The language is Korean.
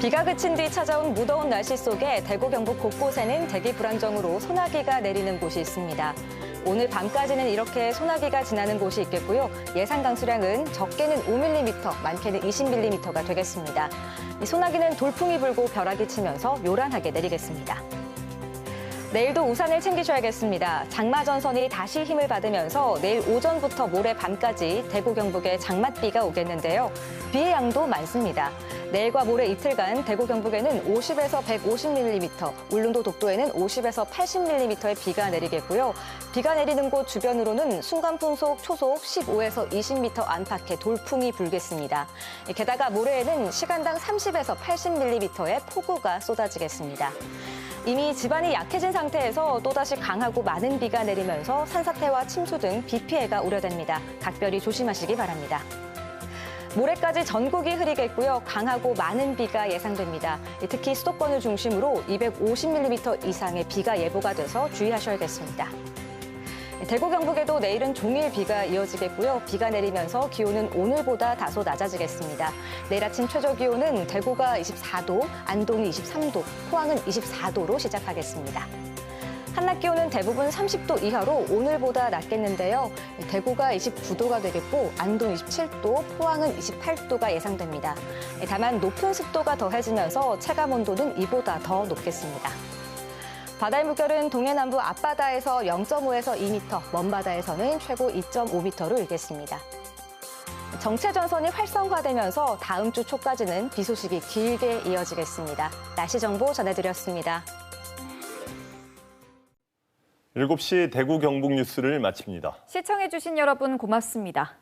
비가 그친 뒤 찾아온 무더운 날씨 속에 대구 경북 곳곳에는 대기 불안정으로 소나기가 내리는 곳이 있습니다. 오늘 밤까지는 이렇게 소나기가 지나는 곳이 있겠고요. 예상 강수량은 적게는 5mm, 많게는 20mm가 되겠습니다. 이 소나기는 돌풍이 불고 벼락이 치면서 요란하게 내리겠습니다. 내일도 우산을 챙기셔야겠습니다. 장마 전선이 다시 힘을 받으면서 내일 오전부터 모레 밤까지 대구 경북에 장맛비가 오겠는데요. 비의 양도 많습니다. 내일과 모레 이틀간 대구 경북에는 50에서 150mm, 울릉도 독도에는 50에서 80mm의 비가 내리겠고요. 비가 내리는 곳 주변으로는 순간 풍속 초속 15에서 20m 안팎의 돌풍이 불겠습니다. 게다가 모레에는 시간당 30에서 80mm의 폭우가 쏟아지겠습니다. 이미 집안이 약해진 상태에서 또다시 강하고 많은 비가 내리면서 산사태와 침수 등 비 피해가 우려됩니다. 각별히 조심하시기 바랍니다. 모레까지 전국이 흐리겠고요. 강하고 많은 비가 예상됩니다. 특히 수도권을 중심으로 250mm 이상의 비가 예보가 돼서 주의하셔야겠습니다. 대구 경북에도 내일은 종일 비가 이어지겠고요. 비가 내리면서 기온은 오늘보다 다소 낮아지겠습니다. 내일 아침 최저 기온은 대구가 24도, 안동이 23도, 포항은 24도로 시작하겠습니다. 한낮 기온은 대부분 30도 이하로 오늘보다 낮겠는데요. 대구가 29도가 되겠고 안동 27도, 포항은 28도가 예상됩니다. 다만 높은 습도가 더해지면서 체감 온도는 이보다 더 높겠습니다. 바다의 물결은 동해남부 앞바다에서 0.5에서 2m, 먼바다에서는 최고 2.5m로 일겠습니다. 정체 전선이 활성화되면서 다음 주 초까지는 비 소식이 길게 이어지겠습니다. 날씨 정보 전해드렸습니다. 7시 대구 경북 뉴스를 마칩니다. 시청해주신 여러분 고맙습니다.